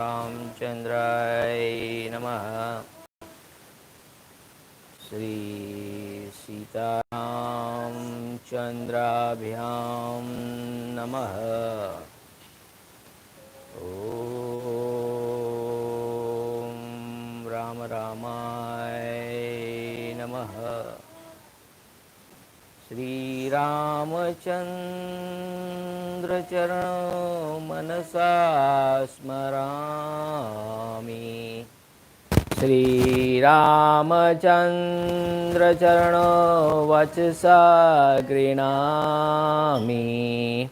રામચંદ્રાય નમઃ શ્રી સીતારામચંદ્રાભ્યામ નમઃ ॐ રામ રામાય નમઃ શ્રીરામચંદ્ર ચરણો મનસા સ્મરામી શ્રીરામચନ୍ଦ୍રચરણો વચસા ગૃણામી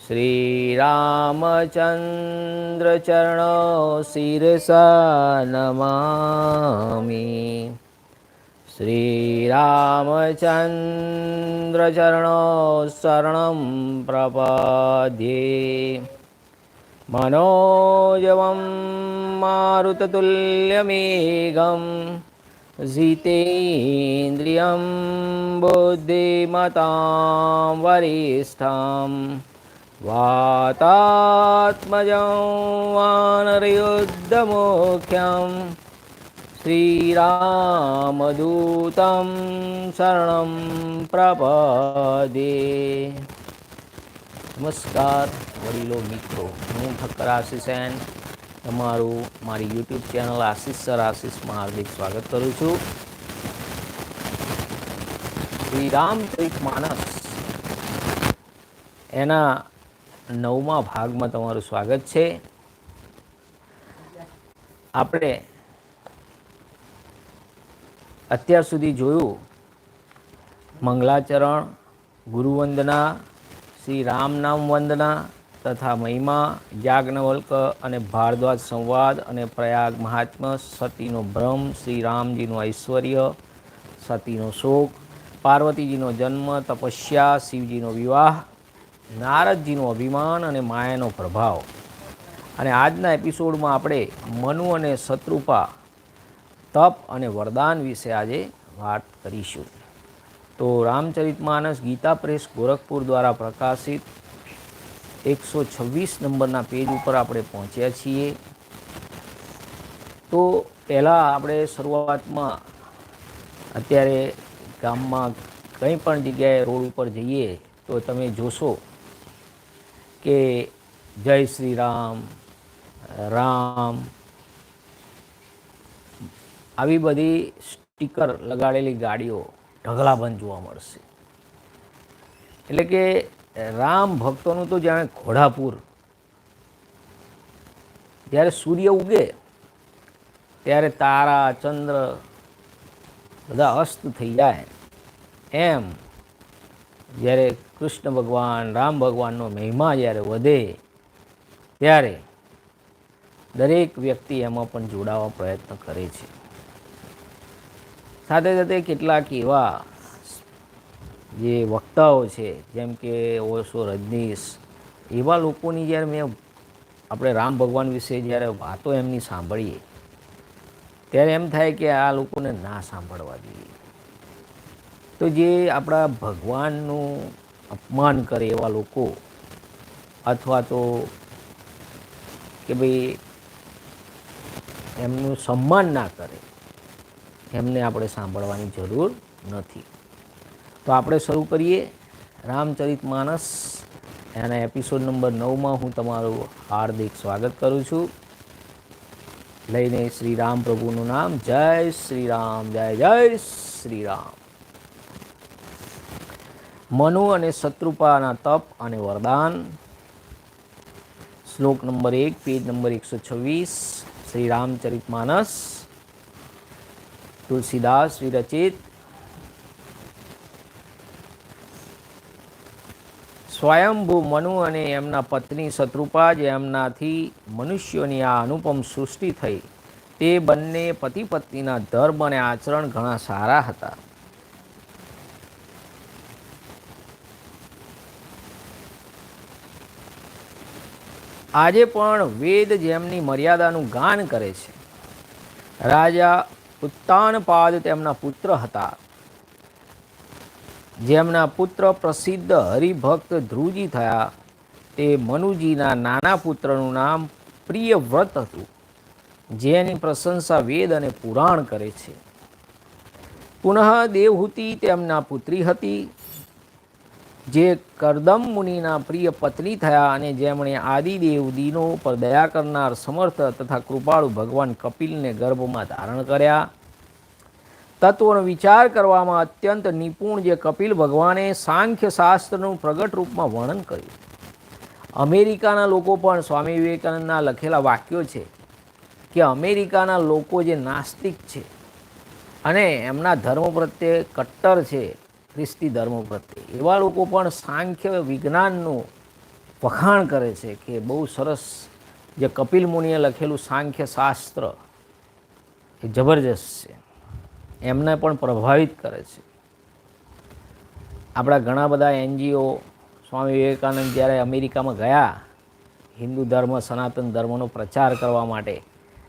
શ્રીરામચન્દ્રચરણો શિરસા નમામી शरणं प्रपद्ये मनोजवं मारुततुल्यमेघं जितेन्द्रियं बुद्धिमतां वरिष्ठं वातात्मजं वानरयुद्धमुख्यं શ્રીરામદૂતમ શરણમ પ્રપદે નમસ્કાર વડીલો મિત્રો હું ઠક્કર આશીષ સેન તમારું, મારી યુટ્યુબ ચેનલ આશીષ સર આશીષમાં હાર્દિક સ્વાગત કરું છું. શ્રી રામચરિત માનસ એના નવમા ભાગમાં તમારું સ્વાગત છે. આપણે અત્યાર સુધી જોયું. મંગલાચરણ, ગુરુવંદના, શ્રી રામનામ વંદના તથા મહિમા, યાજ્ઞવલ્ક અને ભારદ્વાજ સંવાદ અને પ્રયાગ મહાત્મા, સતીનો ભ્રમ, શ્રી રામજીનું ઐશ્વર્ય, સતીનો શોક, પાર્વતીજીનો જન્મ, તપસ્યા, શિવજીનો વિવાહ, નારદજીનું અભિમાન અને માયાનો પ્રભાવ. અને આજના એપિસોડમાં આપણે મનુ અને શત્રુપા તપ અને વરદાન વિશે આજે વાત કરીશું. તો રામચરિતમાનસ ગીતા પ્રેસ ગોરખપુર દ્વારા પ્રકાશિત એકસો છવ્વીસ નંબરના પેજ ઉપર આપણે પહોંચ્યા છીએ. તો પહેલાં આપણે શરૂઆતમાં અત્યારે ગામમાં કંઈ પણ જગ્યાએ રોડ ઉપર જઈએ તો તમે જોશો કે જય શ્રી રામ રામ આવી બધી સ્ટીકર લગાડેલી ગાડીઓ ઢગલાબંધ જોવા મળશે. એટલે કે રામ ભક્તોનું તો જાણે ઘોડાપુર, જ્યારે સૂર્ય ઉગે, ત્યારે તારા, ચંદ્ર બધા અસ્ત થઈ જાય. એમ જ્યારે કૃષ્ણ ભગવાન, રામ ભગવાનનો મહિમા જ્યારે વધે, ત્યારે દરેક વ્યક્તિ એમાં પણ જોડાવા પ્રયત્ન કરે છે. સાથે સાથે કેટલાક એવા જે વક્તાઓ છે, જેમ કે ઓશો રજનીશ, એવા લોકોની જ્યારે મેં આપણે રામ ભગવાન વિશે જ્યારે વાતો એમની સાંભળીએ, ત્યારે એમ થાય કે આ લોકોને ના સાંભળવા જોઈએ. તો જે આપણા ભગવાનનું અપમાન કરે એવા લોકો, અથવા તો કે ભાઈ એમનું સન્માન ના કરે એમને આપણે સાંભળવાની જરૂર નથી. તો આપણે શરૂ કરીએ. રામચરિત માનસ એના એપિસોડ નંબર નવમાં હું તમારું હાર્દિક સ્વાગત કરું છું. લઈને શ્રી રામ પ્રભુનું નામ. જય શ્રી રામ, જય જય શ્રી રામ. મનુ અને શત્રુપાના તપ અને વરદાન. શ્લોક નંબર એક, પેજ નંબર એકસો છવ્વીસ. શ્રી રામચરિત માનસ તુલસીદાસ વિરચિત. સ્વયંભૂ મનુ અને એમના પત્ની શત્રુપા જે એમનાથી મનુષ્યોની આ અનુપમ સૃષ્ટિ થઈ, તે બંને પતિ પત્નીના ધર્મ અને આચરણ ઘણા સારા હતા. આજે પણ વેદ જેમની મર્યાદાનું ગાન કરે છે. રાજા ઉત્તાનપાદ તેમના પુત્ર હતા. જેમના પુત્ર પ્રસિદ્ધ હરિભક્ત ધ્રુવજી થયા, તે મનુજીના નાના પુત્રનું નામ પ્રિય વ્રત હતું, જેની પ્રશંસા વેદ અને પુરાણ કરે છે. પુનઃ દેવહૂતિ તેમના પુત્રી હતી. જે કરદમ મુનિના પ્રિય પત્ની થયા અને જેમણે આદિદેવ દીનો પર દયા કરનાર સમર્થ તથા કૃપાળુ ભગવાન કપિલને ગર્ભમાં ધારણ કર્યા. તત્વનો વિચાર કરવામાં અત્યંત નિપુણ જે કપિલ ભગવાને સાંખ્ય શાસ્ત્રનું પ્રગટ રૂપમાં વર્ણન કર્યું. અમેરિકાના લોકો પણ સ્વામી વિવેકાનંદના લખેલા વાક્યો છે કે અમેરિકાના લોકો જે નાસ્તિક છે અને એમના ધર્મ પ્રત્યે કટ્ટર છે ખ્રિસ્તી ધર્મ પ્રત્યે. એવા લોકો પણ સાંખ્ય વિજ્ઞાનનું વખાણ કરે છે કે બહુ સરસ જે કપિલ મુનિએ લખેલું સાંખ્ય શાસ્ત્ર એ જબરજસ્ત છે. એમને પણ પ્રભાવિત કરે છે. આપણા ઘણા બધા એનજીઓ, સ્વામી વિવેકાનંદ જ્યારે અમેરિકામાં ગયા, હિન્દુ ધર્મ, સનાતન ધર્મનો પ્રચાર કરવા માટે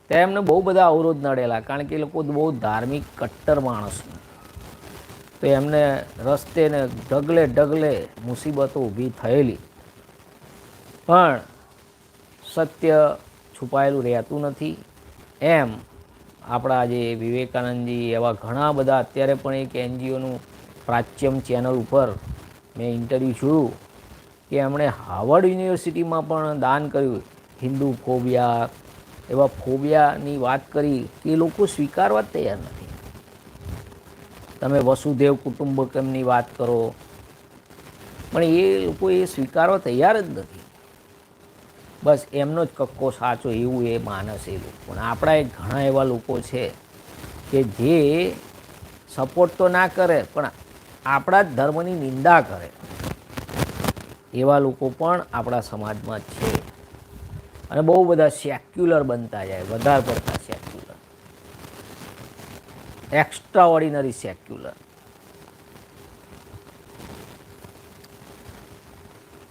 ત્યારે એમને બહુ બધા અવરોધ નડેલા, કારણ કે એ લોકો બહુ ધાર્મિક કટ્ટર માણસ તો એમને રસ્તે ને ઢગલે ઢગલે મુસીબતો ઊભી થયેલી. પણ સત્ય છુપાયેલું રહેતું નથી. એમ આપણા જે વિવેકાનંદજી એવા ઘણા બધા અત્યારે પણ એક એનજીઓનું પ્રાચ્યમ ચેનલ ઉપર મેં ઇન્ટરવ્યૂ જોયું કે એમણે હાવર્ડ યુનિવર્સિટીમાં પણ દાન કર્યું. હિન્દુ ફોબિયા એવા ફોબિયાની વાત કરી કે એ લોકો સ્વીકારવા જ તૈયાર નથી. તમે વસુદેવ કુટુંબકમની વાત કરો. પણ એ લોકો એ સ્વીકારવા તૈયાર જ નથી. બસ એમનો જ કક્કો સાચો એવું એ માનસ એ લોકો. આપણા એ ઘણા એવા લોકો છે કે જે સપોર્ટ તો ના કરે, પણ આપણા જ ધર્મની નિંદા કરે. એવા લોકો પણ આપણા સમાજમાં છે. અને બહુ બધા સેક્યુલર બનતા જાય, વધારે પડતા સેક્યુલર. એક્સ્ટ્રા ઓર્ડિનરી સેક્યુલર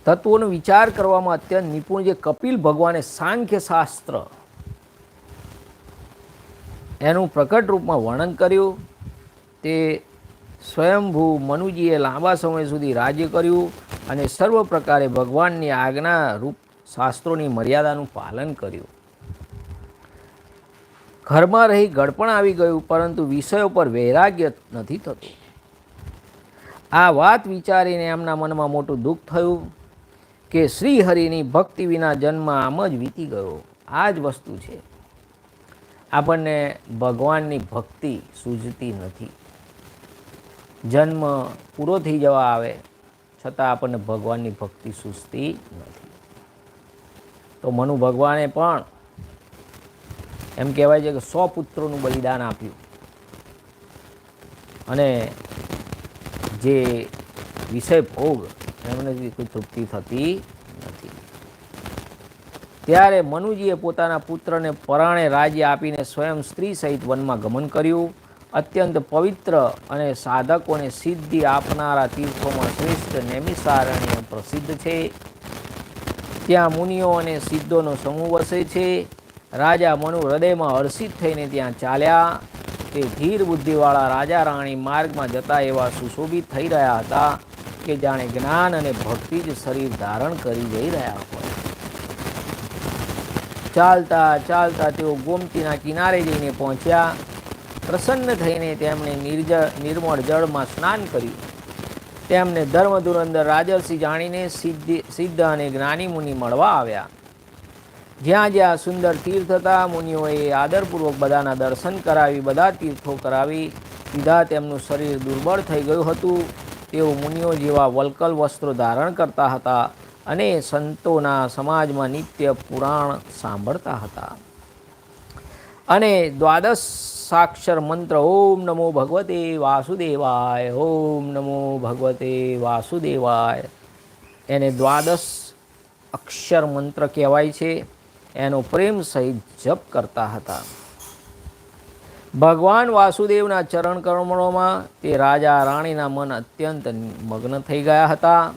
તત્વોનો વિચાર કરવામાં અત્યંત નિપુણ જે કપિલ ભગવાને સાંખ્ય શાસ્ત્ર એનું પ્રકટ રૂપમાં વર્ણન કર્યું, તે સ્વયંભૂ મનુજીએ લાંબા સમય સુધી રાજ્ય કર્યું અને સર્વ પ્રકારે ભગવાનની આજ્ઞા રૂપ શાસ્ત્રોની મર્યાદાનું પાલન કર્યું. ઘરમાં રહી ગળપણ આવી ગયું, પરંતુ વિષયો પર વૈરાગ્ય નથી થતું. આ વાત વિચારીને એમના મનમાં મોટું દુઃખ થયું કે શ્રીહરિની ભક્તિ વિના જન્મ આમ જ વીતી ગયો. આ જ વસ્તુ છે. આપણને ભગવાનની ભક્તિ સૂઝતી નથી. જન્મ પૂરો થઈ જવા આવે, છતાં આપણને ભગવાનની ભક્તિ સૂઝતી નથી. તો મનુ ભગવાને પણ એમ કહેવાય છે કે સો પુત્રોનું બલિદાન આપ્યું. અને જે વિષય ભોગ, એમને કોઈ તૃપ્તિ થતી નથી. ત્યારે મનુજીએ પોતાના પુત્રને પરાણે રાજ્ય આપીને સ્વયં સ્ત્રી સહિત વનમાં ગમન કર્યું. અત્યંત પવિત્ર અને સાધકોને સિદ્ધિ આપનારા તીર્થોમાં શ્રેષ્ઠ નૈમિષારણ્ય પ્રસિદ્ધ છે. ત્યાં મુનિઓ અને સિદ્ધોનો સમૂહ વસે છે. રાજા મનુ હૃદયમાં હર્ષિત થઈને ત્યાં ચાલ્યા તે ધીર બુદ્ધિવાળા રાજા રાણી માર્ગમાં જતા એવા સુશોભિત થઈ રહ્યા હતા કે જાણે જ્ઞાન અને ભક્તિ જ શરીર ધારણ કરી જઈ રહ્યા હોય. ચાલતા ચાલતા તેઓ ગોમતીના કિનારે જઈને પહોંચ્યા. પ્રસન્ન થઈને તેમણે નિર્જ નિર્મળ જળમાં સ્નાન કર્યું. તેમને ધર્મ ધુરંદર રાજર્ષિ જાણીને સિદ્ધિ સિદ્ધ અને જ્ઞાની મુનિ મળવા આવ્યા. જ્યાં જ્યાં સુંદર તીર્થ હતા મુનિઓએ આદરપૂર્વક બધાના દર્શન કરાવી, બધા તીર્થો કરાવી, સીધા તેમનું શરીર દુર્બળ થઈ ગયું હતું. તેઓ મુનિઓ જેવા વલકલ વસ્ત્રો ધારણ કરતા હતા અને સંતોના સમાજમાં નિત્ય પુરાણ સાંભળતા હતા. અને દ્વાદશ સાક્ષર મંત્ર, ઓમ નમો ભગવતે વાસુદેવાય, ઓમ નમો ભગવતે વાસુદેવાય. એને દ્વાદશ અક્ષર મંત્ર કહેવાય છે. એનો પ્રેમ સહિત જપ કરતા હતા. ભગવાન વાસુદેવના ચરણ કમળોમાં તે રાજા રાણીના મન અત્યંત મગ્ન થઈ ગયા હતા.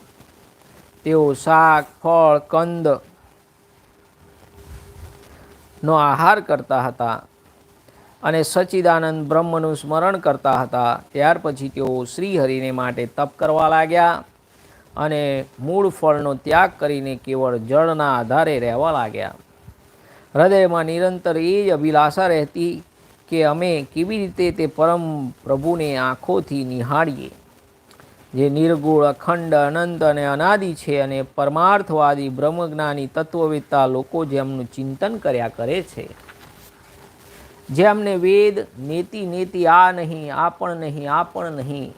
તેઓ શાક, ફળ, કંદ નો આહાર કરતા હતા અને સચ્ચિદાનંદ બ્રહ્મનું સ્મરણ કરતા હતા. ત્યાર પછી તેઓ શ્રીહરિને માટે તપ કરવા લાગ્યા અને મૂળ ફળનો ત્યાગ કરીને કેવળ જળના આધારે રહેવા લાગ્યા. હૃદયમાં નિરંતર એ જ અભિલાષા રહેતી કે અમે કેવી રીતે તે પરમ પ્રભુને આંખોથી નિહાળીએ. જે નિર્ગુણ, અખંડ, અનંત અને અનાદિ છે અને પરમાર્થવાદી, બ્રહ્મજ્ઞાની તત્વવેતા લોકો જેમનું ચિંતન કર્યા કરે છે. જેમને વેદ, નેતિ નેતિ, આ નહીં, આ પણ નહીં, આ પણ નહીં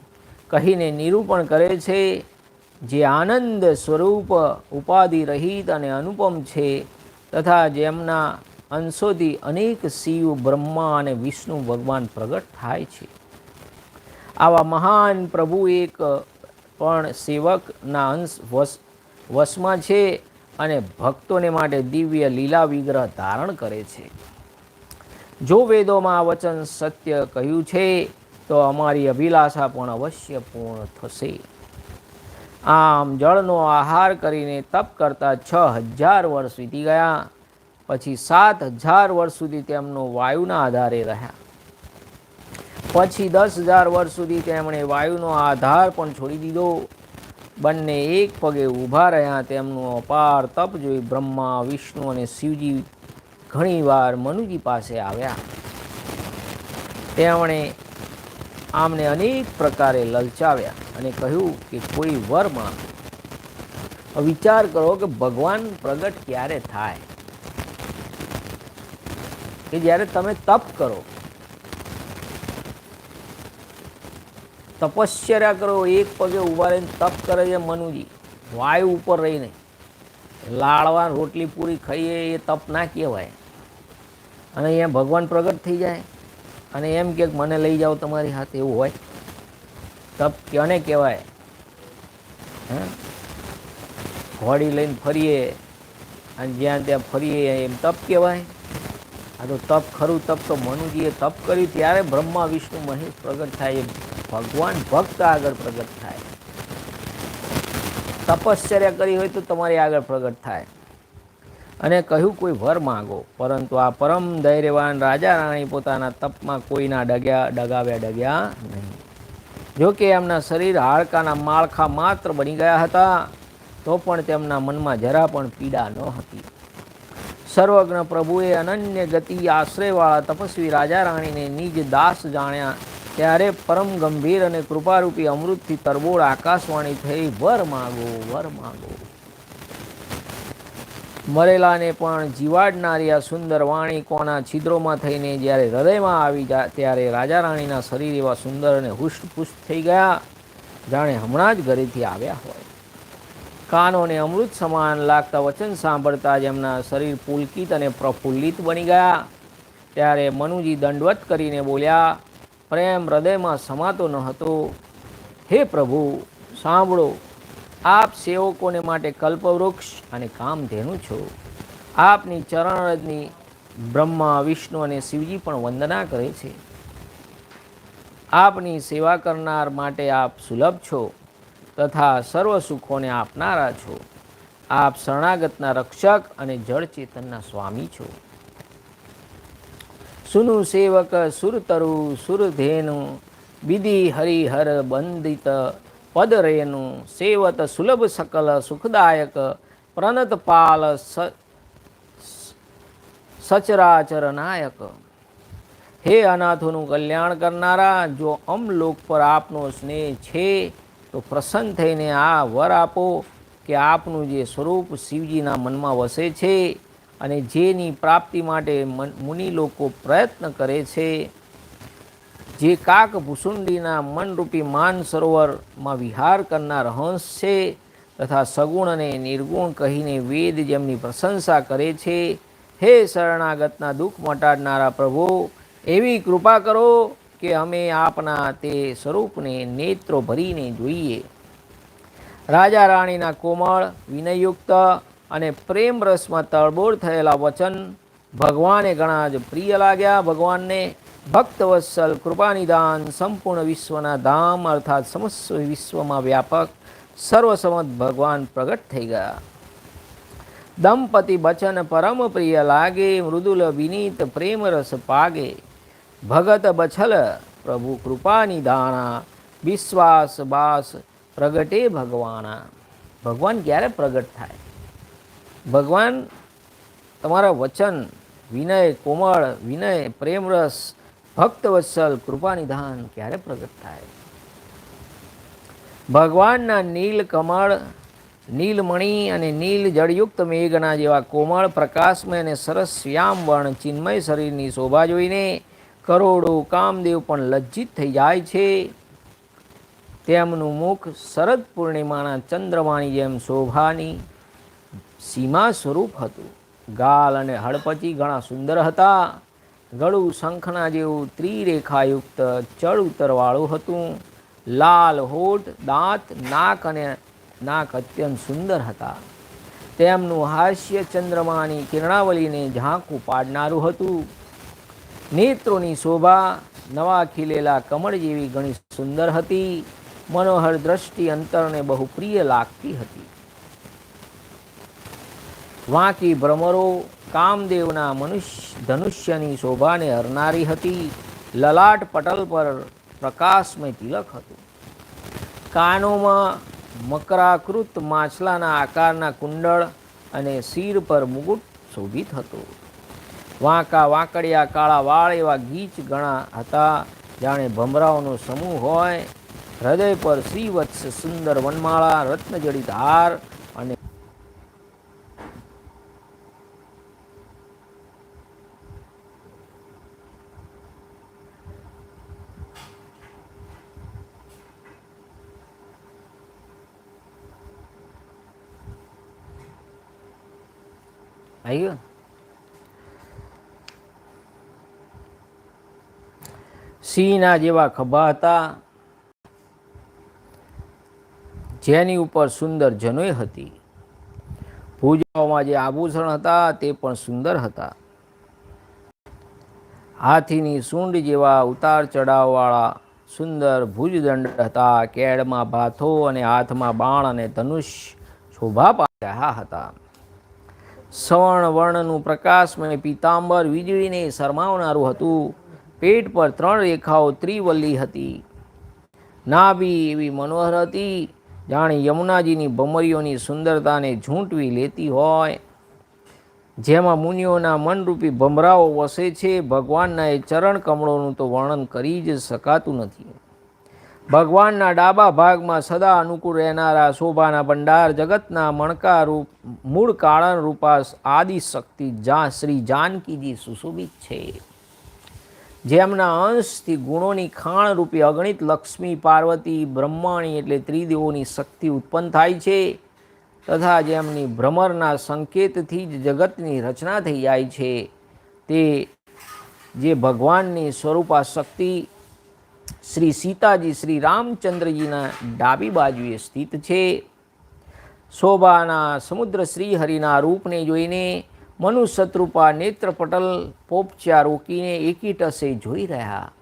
કહીને નિરૂપણ કરે છે, જે આનંદ સ્વરૂપ ઉપાધિ રહિત અને અનુપમ છે તથા જેમના અંશોથી અનેક શિવ, બ્રહ્મા અને વિષ્ણુ ભગવાન પ્રગટ થાય છે. આવા મહાન પ્રભુ એક પણ સેવકના અંશ વસ વશમાં છે અને ભક્તોને માટે દિવ્ય લીલા વિગ્રહ ધારણ કરે છે. જો વેદોમાં આ વચન સત્ય કહ્યું છે, તો અમારી અભિલાષા પણ અવશ્ય પૂર્ણ થશે. આમ જળનો આહાર કરીને તપ કરતા છ હજાર વર્ષ વીતી ગયા. પછી સાત હજાર વર્ષ સુધી તેમનો વાયુના આધારે રહ્યા. પછી દસ હજાર વર્ષ સુધી તેમણે વાયુનો આધાર પણ છોડી દીધો. બંને એક પગે ઊભા રહ્યા તેમનું અપાર તપ જોઈ બ્રહ્મા, વિષ્ણુ અને શિવજી ઘણીવાર મનુજી પાસે આવ્યા. તેમણે આમને અનેક પ્રકારે લલચાવ્યા અને કહ્યું કે કોઈ વર માંગ વિચાર કરો કે ભગવાન પ્રગટ ક્યારે થાય? કે જ્યારે તમે તપ કરો, તપશ્ચર્યા કરો, એક પગે ઊભા રહીને તપ કરે છે મનુજી, વાયુ ઉપર રહીને. લાડવા રોટલી પૂરી ખાઈએ એ તપ ના કહેવાય. અને અહીંયા ભગવાન પ્રગટ થઈ જાય. અને એમ કે મને લઈ જાઓ તમારી હાથે, એવું હોય. તપ કોને કહેવાય? હે? ઘોડી લઈને ફરીએ અને જ્યાં ત્યાં ફરીએ એમ તપ કહેવાય. આ તો તપ ખરું, તપ તો મનુજીએ તપ કર્યું, ત્યારે બ્રહ્મા, વિષ્ણુ, મહેશ પ્રગટ થાય એમ. ભગવાન ભક્ત આગળ પ્રગટ થાય. તપશ્ચર્યા કરી હોય તો તમારી આગળ પ્રગટ થાય. અને કહ્યું, કોઈ વર માગો. પરંતુ આ પરમ ધૈર્યવાન રાજા રાણી પોતાના તપમાં કોઈના ડગ્યા, ડગાવ્યા, ડગ્યા નહીં. જોકે એમના શરીર હાડકાના માળખા માત્ર બની ગયા હતા, તો પણ તેમના મનમાં જરા પણ પીડા ન હતી. સર્વજ્ઞ પ્રભુએ અનન્ય ગતિ આશ્રયવાળા તપસ્વી રાજા રાણીને નિજ દાસ જાણ્યા, ત્યારે પરમ ગંભીર અને કૃપારૂપી અમૃતથી તરબોળ આકાશવાણી થઈ, વર માગો વર માગો. મરેલાને પણ જીવાડનારી આ સુંદર વાણી કોના છિદ્રોમાં થઈને જ્યારે હૃદયમાં આવી જાય ત્યારે રાજા રાણીના શરીર એવા સુંદર અને હુષ્ટપુષ્ટ થઈ ગયા. જાણે હમણાં જ ઘરેથી આવ્યા હોય. કાનોને અમૃત સમાન લાગતા વચન સાંભળતા જ એમના શરીર પુલકિત અને પ્રફુલ્લિત બની ગયા. ત્યારે મનુજી દંડવત કરીને બોલ્યા, પ્રેમ હૃદયમાં સમાતો ન હતો. હે પ્રભુ, સાંભળો. આપ સેવકોને માટે કલ્પવૃક્ષ અને કામધેનુ છો. આપની ચરણની બ્રહ્મા, વિષ્ણુ અને શિવજી પણ વંદના કરે છે. આપની સેવા કરનાર માટે આપ સુલભ છો તથા સર્વ સુખોને આપનારા છો. આપ શરણાગતના રક્ષક અને જળ ચેતનના સ્વામી છો. સુનુ સેવક સુરતરુ, સુરધેનુ વિધિ હરિહર બંદિત પદરેનું સેવત, સુલભ, સકલ, સુખદાયક પ્રનતપાલ સચરાચર નાયક. હે અનાથોનું કલ્યાણ કરનારા, જો અમલોક પર આપનો સ્નેહ છે, તો પ્રસન્ન થઈને આ વર આપો કે આપનું જે સ્વરૂપ શિવજીના મનમાં વસે છે અને જેની પ્રાપ્તિ માટે મુનિ લોકો પ્રયત્ન કરે છે જે કાક ભૂસુંડીના મનરૂપી માન સરોવરમાં વિહાર કરનાર હંસ છે તથા સગુણ અને નિર્ગુણ કહીને વેદ જેમની પ્રશંસા કરે છે, હે શરણાગતના દુઃખ મટાડનારા પ્રભુ, એવી કૃપા કરો કે અમે આપના તે સ્વરૂપને નેત્રો ભરીને જોઈએ. રાજા રાણીના કોમળ, વિનયયુક્ત અને પ્રેમ રસમાં તળબોળ થયેલા વચન ભગવાને ઘણા જ પ્રિય લાગ્યા. ભગવાનને ભક્તવત્સલ કૃપાનિદાન સંપૂર્ણ વિશ્વના ધામ અર્થાત સમસ્ત વિશ્વમાં વ્યાપક સર્વસમત ભગવાન પ્રગટ થઈ ગયા. દંપતિ બચન પરમ પ્રિય લાગે, મૃદુલ વિનીત પ્રેમ રસ પાગે. ભગત બછલ પ્રભુ કૃપા નિધાણા વિશ્વાસ બાસ પ્રગટે ભગવાના. ભગવાન ક્યારે પ્રગટ થાય? ભગવાન તમારા વચન વિનય, કોમળ, વિનય, પ્રેમરસ ભક્તવત્સલ કૃપાનિધાન ક્યારે પ્રગટ થાય? ભગવાનના નીલ કમળ નીલમણી અને નીલ જળયુક્ત મેઘના જેવા કોમળ, પ્રકાશમય અને સરસ શ્યામ વર્ણ ચિન્મય શરીરની શોભા જોઈને કરોડો કામદેવ પણ લજ્જિત થઈ જાય છે. તેમનું મુખ શરદ પૂર્ણિમાના ચંદ્રમાની જેમ શોભાની સીમા સ્વરૂપ હતું. ગાલ અને હળપચી ઘણા સુંદર હતા. ગળું શંખના જેવું ત્રિરેખાયુક્ત ચડ ઉતરવાળું હતું. લાલ હોઠ, દાંત, નાક અને નાક અત્યંત સુંદર હતા. તેમનું હાસ્ય ચંદ્રમાની કિરણાવલીને ઝાંખું પાડનારું હતું. નેત્રોની શોભા નવા ખીલેલા કમળ જેવી ઘણી સુંદર હતી. મનોહર દ્રષ્ટિ અંતરને બહુ પ્રિય લાગતી હતી. વાંકી ભ્રમરો કામદેવના મનુષ્ય ધનુષ્યની શોભાને હરનારી હતી. લલાટ પટલ પર પ્રકાશમય તિલક હતું. કાનોમાં મકરાકૃત માછલાના આકારના કુંડળ અને શિર પર મુગુટ શોભિત હતો. વાંકા વાંકડિયા કાળા વાળ એવા ગીચ ગણા હતા. જાણે ભમરાઓનો સમૂહ હોય. હૃદય પર શ્રીવત્સ સુંદર વનમાળા, રત્નજડિત હાર અને ગયું સિંહના જેવા ખભા હતા, જેની ઉપર સુંદર જનોય હતી. ભુજાઓમાં જે આભૂષણ હતા, તે પણ સુંદર હતા. હાથીની સૂંઢ જેવા ઉતાર ચઢાવવાળા સુંદર ભુજદંડ હતા. કેળમાં ભાથો અને હાથમાં બાણ અને ધનુષ શોભા પાડ્યા હતા. સવર્ણ વર્ણનું પ્રકાશમય પીતાંબર વીજળીને શરમાવનારું હતું. પેટ પર ત્રણ રેખાઓ ત્રિવલ્લી હતી. નાભી એવી મનોહર હતી, જાણે યમુનાજીની ભમરીઓની સુંદરતાને ઝૂંટવી લેતી હોય. જેમાં મુનિઓના મનરૂપી ભમરાઓ વસે છે, ભગવાનના એ ચરણ કમળોનું તો વર્ણન કરી જ શકાતું નથી. ભગવાનના ડાબા ભાગમાં સદા અનુકૂળ રહેનારા શોભાના ભંડાર, જગતના મણકા રૂપ મૂળ કાળણ રૂપા આદિ શક્તિ જા શ્રી જાનકીજી સુશોભિત છે. જેમના અંશથી ગુણોની ખાણ રૂપી અગણિત લક્ષ્મી, પાર્વતી, બ્રહ્માણી એટલે ત્રિદેવોની શક્તિ ઉત્પન્ન થાય છે તથા જેમની ભ્રમરના સંકેતથી જ જગતની રચના થઈ જાય છે. તે જે ભગવાનની સ્વરૂપા શક્તિ શ્રી સીતાજી શ્રી રામચંદ્રજીના ડાબી બાજુએ સ્થિત છે. શોભાના સમુદ્ર શ્રી હરિના રૂપને જોઈને મનુષ્યતૃપા નેત્રપટલ પોપચ્યા રોકીને એકીટસે જોઈ રહ્યા.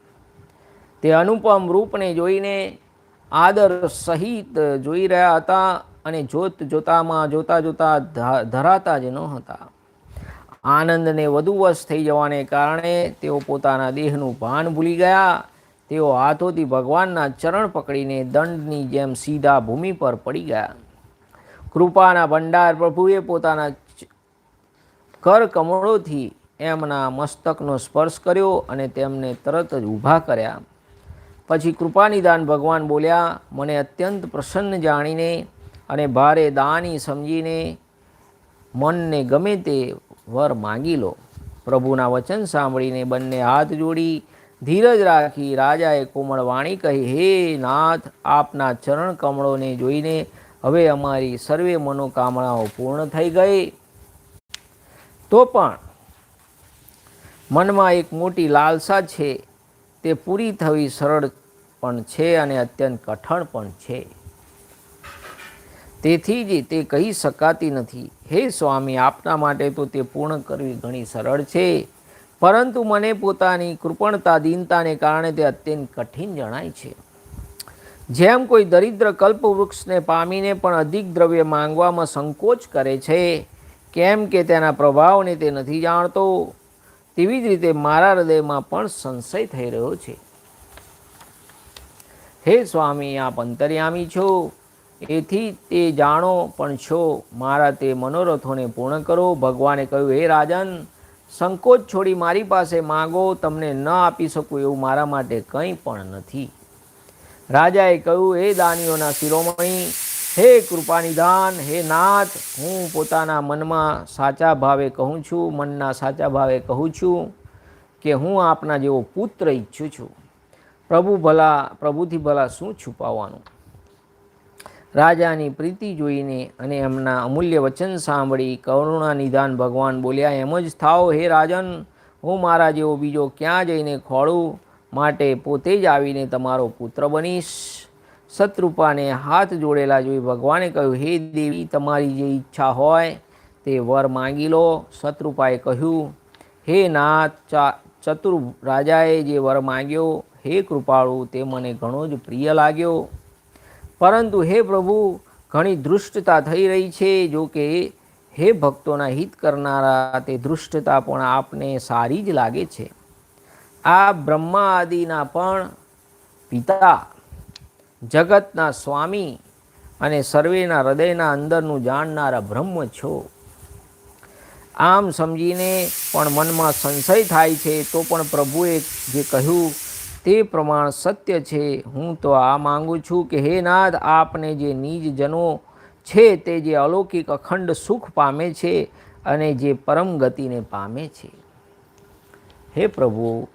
તે અનુપમ રૂપને જોઈને આદર સહિત જોઈ રહ્યા હતા અને જોત જોતામાં જોતા જોતા ધરાતા જ ન હતા. આનંદને વધુ વશ થઈ જવાને કારણે તેઓ પોતાના દેહનું ભાન ભૂલી ગયા. તેઓ હાથોથી ભગવાનના ચરણ પકડીને દંડની જેમ સીધા ભૂમિ પર પડી ગયા. કૃપાના ભંડાર પ્રભુએ પોતાના કર કમળોથી એમના મસ્તકનો સ્પર્શ કર્યો અને તેમને તરત જ ઊભા કર્યા. પછી કૃપાનિદાન ભગવાન બોલ્યા, મને અત્યંત પ્રસન્ન જાણીને અને ભારે દાની સમજીને મનને ગમે તે વર માંગી લો. પ્રભુના વચન સાંભળીને બંને હાથ જોડી ધીરજ રાખી રાજાએ કોમળ વાણી કહી, હે નાથ, આપના ચરણ કમળોને જોઈને હવે અમારી સર્વે મનોકામનાઓ પૂર્ણ થઈ ગઈ. તો પણ મનમાં એક મોટી લાલસા છે, તે પૂરી થવી સરળ પણ છે અને અત્યંત કઠણ પણ છે. તેથી જ તે કહી શકાતી નથી, હે સ્વામી, આપના માટે તો તે પૂર્ણ કરવી ઘણી સરળ છે. પરંતુ મને પોતાની કૃપણતા, દીનતાને કારણે તે અત્યંત કઠિન જણાય છે. જેમ કોઈ દરિદ્ર કલ્પવૃક્ષને પામીને પણ અધિક દ્રવ્ય માંગવામાં સંકોચ કરે છે, કેમ કે તેના પ્રભાવને તે નથી જાણતો, તેવી જ રીતે મારા હૃદયમાં પણ સંશય થઈ રહ્યો છે. હે સ્વામી, આપ અંતર્યામી છો, એથી તે જાણો પણ છો, મારા તે મનોરથોને પૂર્ણ કરો. ભગવાને કહ્યું, હે રાજન સંકોચ છોડી મારી પાસે માગો, તમને ન આપી શકું એવું મારા માટે કંઈ પણ નથી. રાજાએ કહ્યું, હે દાનીઓના શિરોમણી, હે કૃપાનિધાન હે નાથ, હું પોતાના મનમાં સાચા ભાવે કહું છું, મનના સાચા ભાવે કહું છું કે હું આપના જેવો પુત્ર ઈચ્છું છું. પ્રભુ ભલા, પ્રભુથી ભલા શું છુપાવવાનું? રાજાની પ્રીતિ જોઈને અને એમના અમૂલ્ય વચન સાંભળી કરુણા નિધાન ભગવાન બોલ્યા, એમ જ થાઓ હે રાજન, હું મારા જેવો બીજો ક્યાં જઈને ખોળું? માટે પોતે જ આવીને તમારો પુત્ર બનીશ. શત્રુપાને હાથ જોડેલા જોઈ ભગવાને કહ્યું, હે દેવી, તમારી જે ઈચ્છા હોય તે વર માંગી લો. શત્રુપાએ કહ્યું, હે નાથ ચતુર રાજાએ જે વર માંગ્યો, હે કૃપાળુ, તે મને ઘણો જ પ્રિય લાગ્યો. પરંતુ હે પ્રભુ, ઘણી દૃષ્ટતા થઈ રહી છે, જો કે હે ભક્તોના હિત કરનારા, તે દૃષ્ટતા પણ આપને સારી જ લાગે છે. આ બ્રહ્મા આદિના પણ પિતા, જગતના સ્વામી અને સર્વેના હૃદયના અંદરનું જાણનારા બ્રહ્મ છો. આમ સમજીને પણ મનમાં સંશય થાય છે, તો પણ પ્રભુએ જે કહ્યું તે પ્રમાણ સત્ય છે. હું તો આ માંગુ છું કે હે નાથ આપને જે નિજજનો છે તે જે અલૌકિક અખંડ સુખ પામે છે અને જે પરમ ગતિને પામે છે. હે પ્રભુ,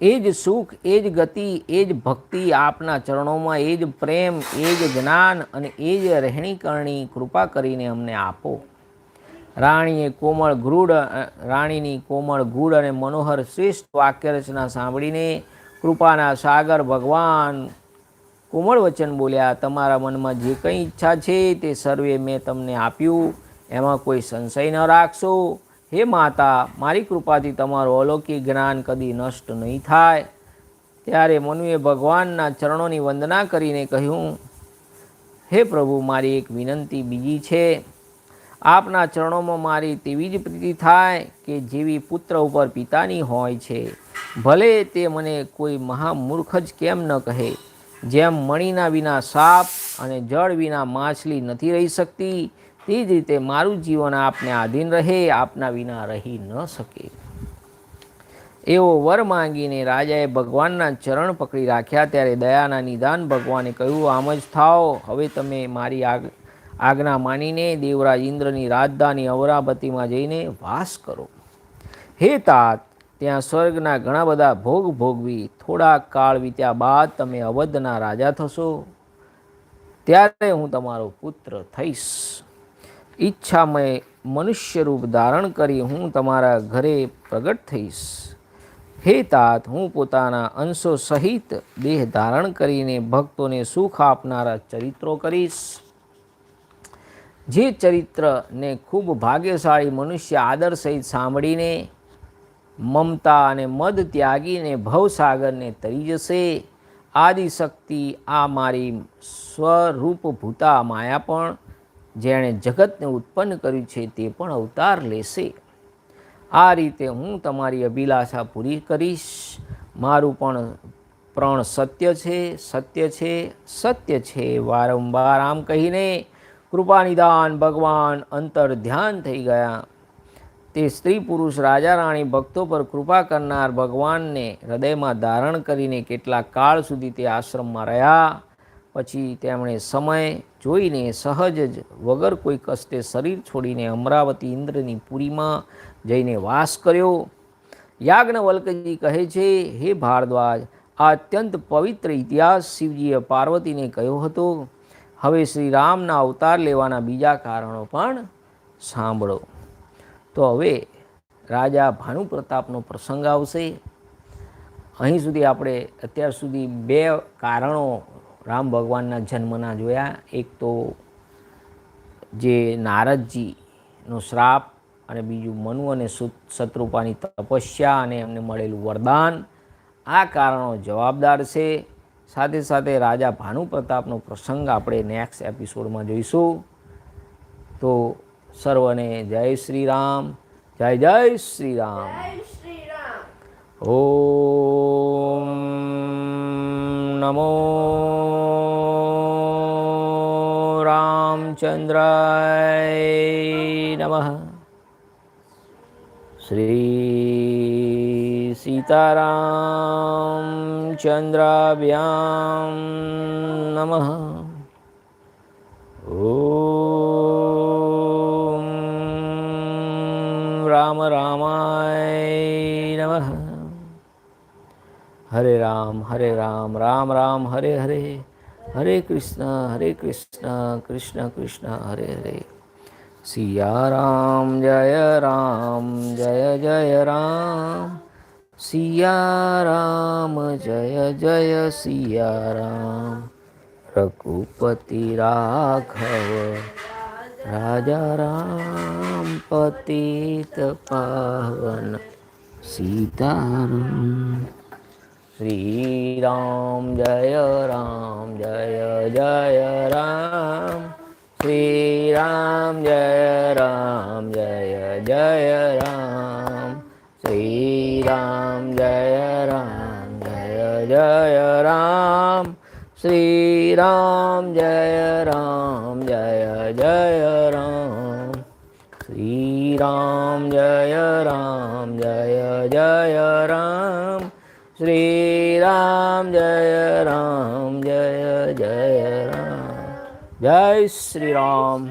એ જ સુખ, એ જ ગતિ, એ જ ભક્તિ આપના ચરણોમાં, એ જ પ્રેમ, એ જ જ્ઞાન અને એ જ રહેણી કરણી કૃપા કરીને અમને આપો. રાણીએ કોમળ ગૃઢ રાણીની કોમળ ગૂઢ અને મનોહર શ્રેષ્ઠ વાક્યરચના સાંભળીને કૃપાના સાગર ભગવાન કોમળ વચન બોલ્યા, તમારા મનમાં જે કંઈ ઈચ્છા છે તે સર્વે મેં તમને આપ્યું. એમાં કોઈ સંશય ન રાખશો. હે માતા, મારી કૃપાથી તમારું અલૌકિક જ્ઞાન કદી નષ્ટ નહીં થાય. ત્યારે મનુએ ભગવાનના ચરણોની વંદના કરીને કહ્યું, હે પ્રભુ, મારી એક વિનંતી બીજી છે. આપના ચરણોમાં મારી તેવી જ પ્રીતિ થાય કે જેવી પુત્ર ઉપર પિતાની હોય છે. ભલે તે મને કોઈ મહામૂર્ખ જ કેમ ન કહે, જેમ મણીના વિના સાપ અને જળ વિના માછલી નથી રહી શકતી, તે જ રીતે મારું જીવન આપને આધીન રહે, આપના વિના રહી ન શકે. એવો વર માંગીને રાજાએ ભગવાનના ચરણ પકડી રાખ્યા, ત્યારે દયાના નિદાન ભગવાને કહ્યું, આમ જ થાઓ, હવે તમે મારી આગ આજ્ઞા માનીને દેવરાજ ઇન્દ્રની રાજધાની અમરાવતીમાં જઈને વાસ કરો. હે તાત, ત્યાં સ્વર્ગના ઘણા બધા ભોગ ભોગવી થોડા કાળ વીત્યા બાદ તમે અવધના રાજા થશો. ત્યારે હું તમારો પુત્ર થઈશ. ઈચ્છામય મનુષ્ય રૂપ ધારણ કરી હું તમારા ઘરે પ્રગટ થઈશ. હે તાત, હું પોતાના અંશો સહિત દેહ ધારણ કરીને ભક્તોને સુખ આપનારા ચરિત્રો કરીશ. જે ચરિત્રને ખૂબ ભાગ્યશાળી મનુષ્ય આદર સહિત સાંભળીને મમતા અને મદ ત્યાગીને ભવસાગરને તરી જશે. આદિશક્તિ આ મારી સ્વરૂપ ભૂતા માયા પણ જેણે જગતને ઉત્પન્ન કર્યું છે તે પણ અવતાર લેશે. આ રીતે હું તમારી અભિલાષા પૂરી કરીશ. મારું પણ પ્રણ સત્ય છે સત્ય છે સત્ય છે. વારંવાર આમ કહીને કૃપાનિદાન ભગવાન અંતર ધ્યાન થઈ ગયા. તે સ્ત્રી પુરુષ રાજા રાણી ભક્તો પર કૃપા કરનાર ભગવાનને હૃદયમાં ધારણ કરીને કેટલાક કાળ સુધી તે આશ્રમમાં રહ્યા. પછી તેમણે સમય જોઈને સહજ જ વગર કોઈ કષ્ટે શરીર છોડીને અમરાવતી ઇન્દ્રની પુરીમાં જઈને વાસ કર્યો. યાજ્ઞવલ્કજી કહે છે, હે ભારદ્વાજ, આ અત્યંત પવિત્ર ઇતિહાસ શિવજીએ પાર્વતીને કહ્યો હતો. હવે શ્રી રામના અવતાર લેવાના બીજા કારણો પણ સાંભળો. તો હવે રાજા ભાનુપ્રતાપનો પ્રસંગ આવશે. અહીં સુધી આપણે અત્યાર સુધી બે કારણો રામ ભગવાનના જન્મના જોયા. એક તો જે નારદજીનો શ્રાપ અને બીજું મનુ અને શત્રુપાની તપસ્યા અને એમને મળેલું વરદાન. આ કારણો જવાબદાર છે. સાથે સાથે રાજા ભાનુ પ્રતાપનો પ્રસંગ આપણે નેક્સ્ટ એપિસોડમાં જોઈશું. તો સર્વને જય શ્રી રામ જય જય શ્રી રામ. ઓમ નમો રામચંદ્ર રામચંદ્રાય નમઃ. શ્રી સીતારામચંદ્રાભ્યામ નમઃ ઓમ રામ રામાય નમઃ હરે રામ હરે રામ રામ રામ હરે હરે હરે કૃષ્ણ હરે કૃષ્ણ કૃષ્ણ કૃષ્ણ હરે હરે સિયા રામ જય રામ જય જય રામ સિયા રામ જય જય સિયારામ. રઘુપતિ રાઘવ, રાજા રામ પતિત પાવન. સીતારામ શ્રી રામ જય રામ, જય જય રામ. શ્રી રામ જય રામ, જય જય રામ. શ્રી રામ જય રામ જય જય રામ શ્રી રામ જય રામ જય જય રામ શ્રી રામ જય રામ જય જય રામ શ્રી રામ જય રામ જય જય રામ જય શ્રી રામ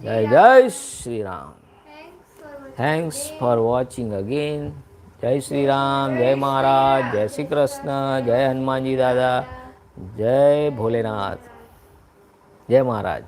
જય જય Shri Ram thanks for watching again જય શ્રી રામ, જય મહારાજ, જય શ્રી કૃષ્ણ, જય હનુમાનજી દાદા, જય ભોલેનાથ, જય મહારાજ.